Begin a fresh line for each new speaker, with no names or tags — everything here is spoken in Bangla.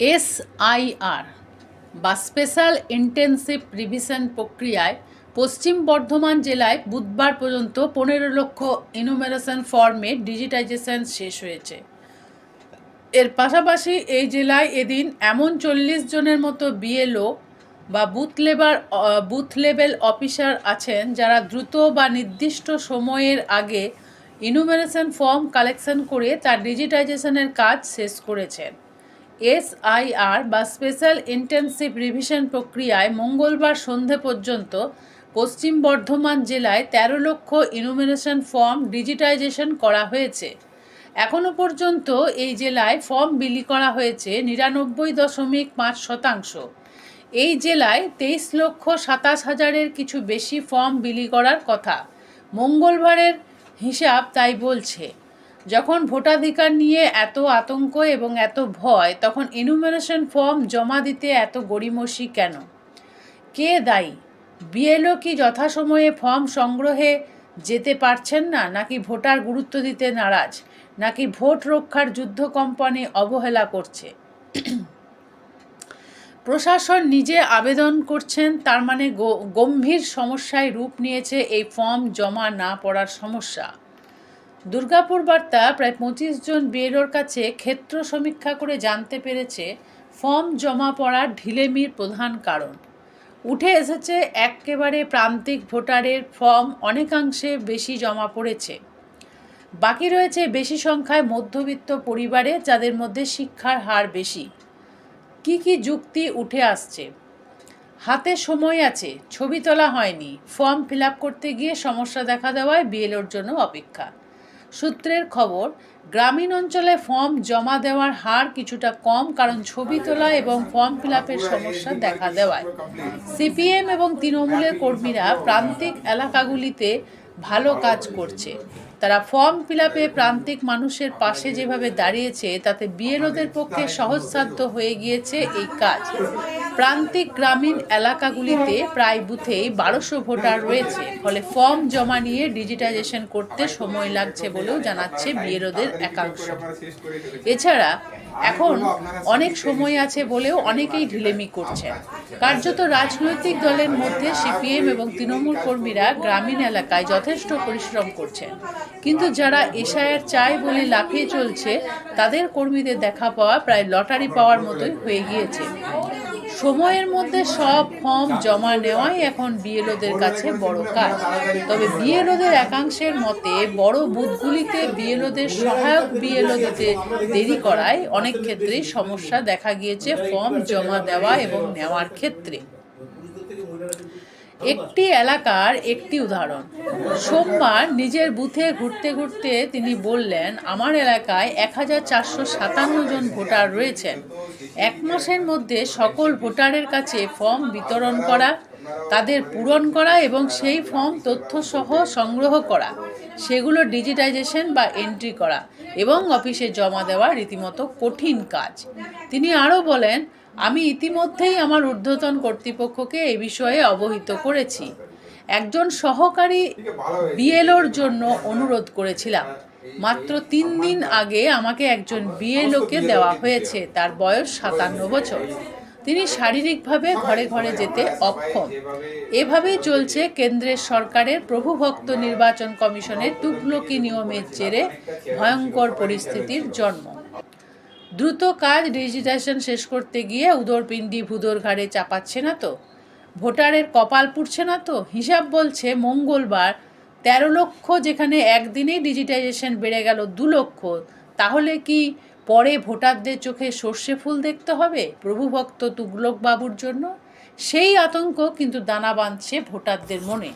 এসআইআর বা স্পেশাল ইন্টেনসিভ রিভিশন প্রক্রিয়ায় পশ্চিম বর্ধমান জেলায় বুধবার পর্যন্ত পনেরো লক্ষ ইনুমেরেশন ফর্মে ডিজিটাইজেশন শেষ হয়েছে। এর পাশাপাশি এই জেলায় এদিন এমন চল্লিশ জনের মতো বিএলও বা booth labour booth level officer আছেন যারা দ্রুত বা নির্দিষ্ট সময়ের আগে ইনুমেরেশন ফর্ম কালেকশন করে তার ডিজিটাইজেশনের কাজ শেষ করেছেন। এসআইআর বা স্পেশাল ইন্টেনসিভ রিভিশন প্রক্রিয়ায় মঙ্গলবার সন্ধে পর্যন্ত পশ্চিম বর্ধমান জেলায় তেরো লক্ষ ইনুমিনেশন ফর্ম ডিজিটাইজেশন করা হয়েছে। এখনও পর্যন্ত এই জেলায় ফর্ম বিলি করা হয়েছে নিরানব্বই দশমিক পাঁচ শতাংশ। এই জেলায় তেইশ লক্ষ সাতাশ হাজারের কিছু বেশি ফর্ম বিলি করার কথা। মঙ্গলবারের হিসাব তাই বলছে। যখন ভোটাধিকার নিয়ে এত আতঙ্ক এবং এত ভয়, তখন ইনুমিনেশন ফর্ম জমা দিতে এত গড়িমসি কেন? কে দায়ী? বিএলও কি যথাসময়ে ফর্ম সংগ্রহে যেতে পারছেন না, নাকি ভোটার গুরুত্ব দিতে নারাজ, নাকি ভোট রক্ষার যুদ্ধ কোম্পানি অবহেলা করছে? প্রশাসন নিজে আবেদন করছেন, তার মানে গম্ভীর সমস্যায় রূপ নিয়েছে এই ফর্ম জমা না পড়ার সমস্যা। দুর্গাপুর বার্তা, প্রায় পঁচিশ জন বিএলওর কাছে ক্ষেত্র সমীক্ষা করে জানতে পেরেছে ফর্ম জমা পড়ার ঢিলেমির প্রধান কারণ। উঠে এসেছে একেবারে প্রান্তিক ভোটারের ফর্ম, অনেকাংশে বেশি জমা পড়েছে। বাকি রয়েছে বেশি সংখ্যায় মধ্যবিত্ত পরিবারে, যাদের মধ্যে শিক্ষার হার বেশি। কি কি যুক্তি উঠে আসছে? হাতে সময় আছে, ছবি তোলা হয়নি। ফর্ম ফিল করতে গিয়ে সমস্যা দেখা দেওয়ায় বিএলওর জন্য অপেক্ষা। সূত্রের খবর, গ্রামীণ অঞ্চলে ফর্ম জমা দেওয়ার হার কিছুটা কম কারণ ছবি তোলা এবং ফর্ম ফিল সমস্যা দেখা দেওয়ায়। সিপিএম এবং তৃণমূলের কর্মীরা প্রান্তিক এলাকাগুলিতে ভালো কাজ করছে। তারা ফর্ম ফিল প্রান্তিক মানুষের পাশে যেভাবে দাঁড়িয়েছে, তাতে বিএলওদের পক্ষে সহজসাধ্য হয়ে গিয়েছে এই কাজ। প্রান্তিক গ্রামীণ এলাকাগুলিতে প্রায় বুথেই বারোশো ভোটার রয়েছে, ফলে ফর্ম জমা নিয়ে ডিজিটাইজেশন করতে সময় লাগছে বলেও জানাচ্ছে বিএলওদের একাংশ। এছাড়া এখন অনেক সময় আছে বলেও অনেকেই ঢিলেমি করছে কার্যত রাজনৈতিক দলের মধ্যে সিপিএম এবং তৃণমূল কর্মীরা গ্রামীণ এলাকায় যথেষ্ট পরিশ্রম করছেন। কিন্তু যারা এশায়ার চায় বলে লাফিয়ে চলছে, তাদের কর্মীদের দেখা পাওয়া প্রায় লটারি পাওয়ার মতোই হয়ে গিয়েছে। সময়ের মধ্যে সব ফর্ম জমা নেওয়াই এখন বিএলওদের কাছে বড় কাজ। তবে বিএলওদের একাংশের মতে, বড় বুথগুলিতে বিএলওদের সহায়ক বিএলও দিতে দেরি করায় অনেক ক্ষেত্রেই সমস্যা দেখা গিয়েছে ফর্ম জমা দেওয়া এবং নেওয়ার ক্ষেত্রে। একটি এলাকার একটি উদাহরণ। সোমবার নিজের বুথে ঘুরতে ঘুরতে তিনি বললেন, আমার এলাকায় এক হাজার চারশো সাতান্ন জন ভোটার রয়েছেন। এক মাসের মধ্যে সকল ভোটারের কাছে ফর্ম বিতরণ করা, তাদের পূরণ করা এবং সেই ফর্ম তথ্যসহ সংগ্রহ করা, সেগুলো ডিজিটাইজেশন বা এন্ট্রি করা এবং অফিসে জমা দেওয়া রীতিমতো কঠিন কাজ। তিনি আরও বলেন আমি ইতিমধ্যেই আমার ঊর্ধ্বতন কর্তৃপক্ষকে এ বিষয়ে অবহিত করেছি। একজন সহকারী বিএলওর জন্য অনুরোধ করেছিলাম। মাত্র তিন দিন আগে আমাকে একজন বিএলওকে দেওয়া হয়েছে। তার বয়স সাতান্ন বছর। তিনি শারীরিকভাবে ঘরে ঘরে যেতে অক্ষম। এভাবেই চলছে কেন্দ্রের সরকারের প্রভুভক্ত নির্বাচন কমিশনের তুগলকি নিয়মের জেরে ভয়ঙ্কর পরিস্থিতির জন্ম। দ্রুত কাজ, ডিজিটাইজেশন শেষ করতে গিয়ে উদরপিণ্ডি ভুদর ঘাড়ে চাপাচ্ছে না তো? ভোটারের কপাল পুড়ছে না তো? হিসাব বলছে মঙ্গলবার তেরো লক্ষ, যেখানে একদিনেই ডিজিটাইজেশন বেড়ে গেল দু লক্ষ। তাহলে কি পরে ভোটারদের চোখে সর্ষে ফুল দেখতে হবে প্রভুভক্ত তুগলক বাবুর জন্য? সেই আতঙ্ক কিন্তু দানা বাঁধছে ভোটারদের মনে।